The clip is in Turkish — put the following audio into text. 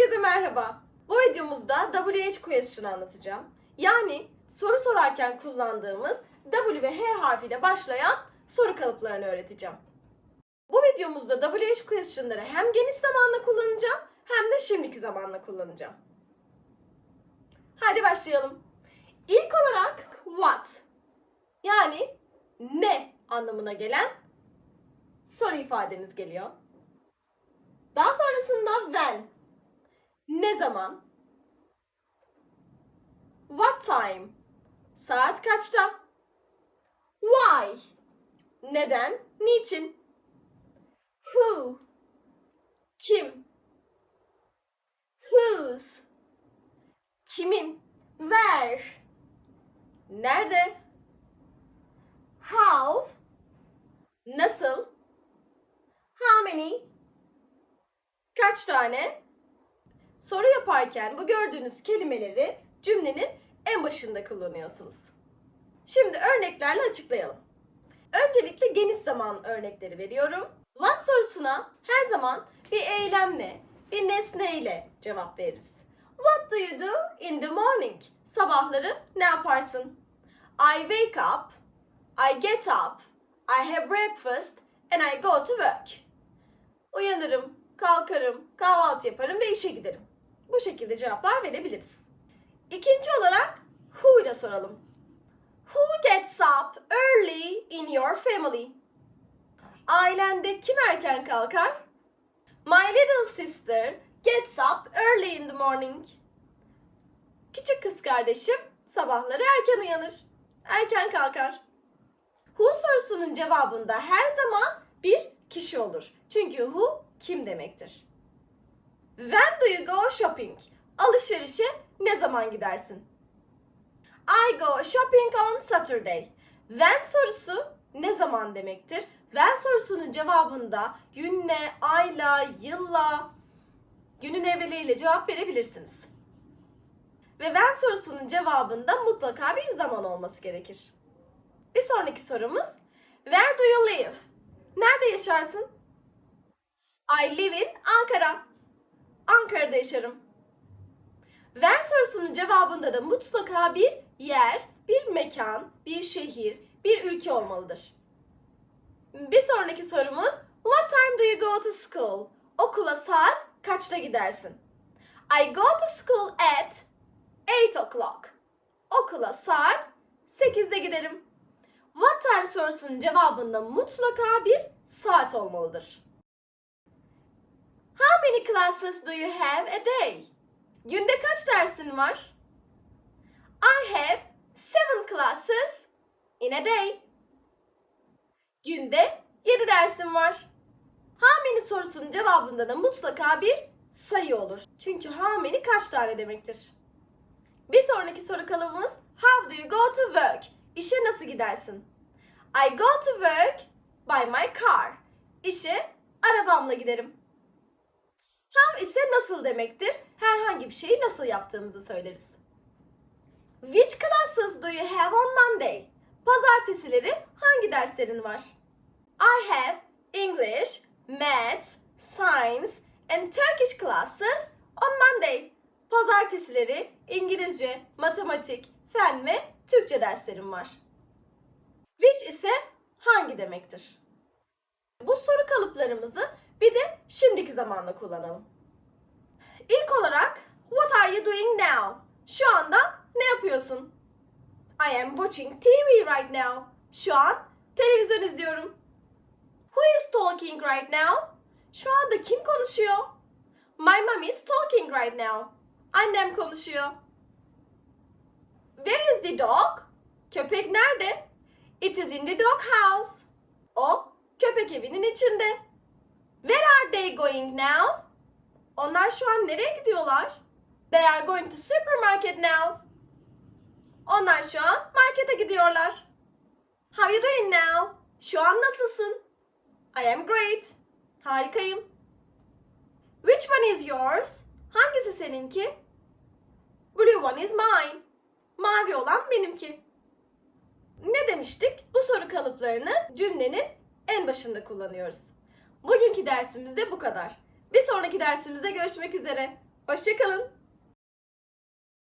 Herkese merhaba. Bu videomuzda WH question'ı anlatacağım. Yani soru sorarken kullandığımız W ve H harfiyle başlayan soru kalıplarını öğreteceğim. Bu videomuzda WH question'ları hem geniş zamanla kullanacağım hem de şimdiki zamanla kullanacağım. Hadi başlayalım. İlk olarak what yani ne anlamına gelen soru ifademiz geliyor. Daha sonrasında when ne zaman? What time? Saat kaçta? Why? Neden? Niçin? Who? Kim? Whose? Kimin? Where? Nerede? How? Nasıl? How many? Kaç tane? Soru yaparken bu gördüğünüz kelimeleri cümlenin en başında kullanıyorsunuz. Şimdi örneklerle açıklayalım. Öncelikle geniş zaman örnekleri veriyorum. What sorusuna her zaman bir eylemle, bir nesneyle cevap veririz. What do you do in the morning? Sabahları ne yaparsın? I wake up, I get up, I have breakfast and I go to work. Uyanırım, kalkarım, kahvaltı yaparım ve işe giderim. Bu şekilde cevaplar verebiliriz. İkinci olarak who ile soralım. Who gets up early in your family? Ailende kim erken kalkar? My little sister gets up early in the morning. Küçük kız kardeşim sabahları erken uyanır. Erken kalkar. Who sorusunun cevabında her zaman bir kişi olur. Çünkü who kim demektir. When do you go shopping? Alışverişe ne zaman gidersin? I go shopping on Saturday. When sorusu ne zaman demektir? When sorusunun cevabında günle, ayla, yılla, günün evreleriyle cevap verebilirsiniz. Ve when sorusunun cevabında mutlaka bir zaman olması gerekir. Bir sonraki sorumuz Where do you live? Nerede yaşarsın? I live in Ankara. Ankara'da yaşarım. Ver sorusunun cevabında da mutlaka bir yer, bir mekan, bir şehir, bir ülke olmalıdır. Bir sonraki sorumuz What time do you go to school? Okula saat kaçta gidersin? I go to school at 8 o'clock. Okula saat 8'de giderim. What time sorusunun cevabında mutlaka bir saat olmalıdır. How many classes do you have a day? Günde kaç dersin var? I have seven classes in a day. Günde 7 dersim var. How many sorusunun cevabında da mutlaka bir sayı olur. Çünkü how many kaç tane demektir. Bir sonraki soru kalıbımız How do you go to work? İşe nasıl gidersin? I go to work by my car. İşe arabamla giderim. How ise nasıl demektir? Herhangi bir şeyi nasıl yaptığımızı söyleriz. Which classes do you have on Monday? Pazartesileri hangi derslerin var? I have English, Math, Science and Turkish classes on Monday. Pazartesileri İngilizce, matematik, fen ve Türkçe derslerim var. Which ise hangi demektir? Bu soru kalıplarımızı bir de şimdiki zamanla kullanalım. İlk olarak What are you doing now? Şu anda ne yapıyorsun? I am watching TV right now. Şu an televizyon izliyorum. Who is talking right now? Şu anda kim konuşuyor? My mom is talking right now. Annem konuşuyor. Where is the dog? Köpek nerede? It is in the dog house. O köpek evinin içinde. Where are they going now? Onlar şu an nereye gidiyorlar? They are going to supermarket now. Onlar şu an markete gidiyorlar. How you doing now? Şu an nasılsın? I am great. Harikayım. Which one is yours? Hangisi seninki? Blue one is mine. Mavi olan benimki. Ne demiştik? Bu soru kalıplarını cümlenin en başında kullanıyoruz. Bugünkü dersimizde bu kadar. Bir sonraki dersimizde görüşmek üzere. Hoşçakalın.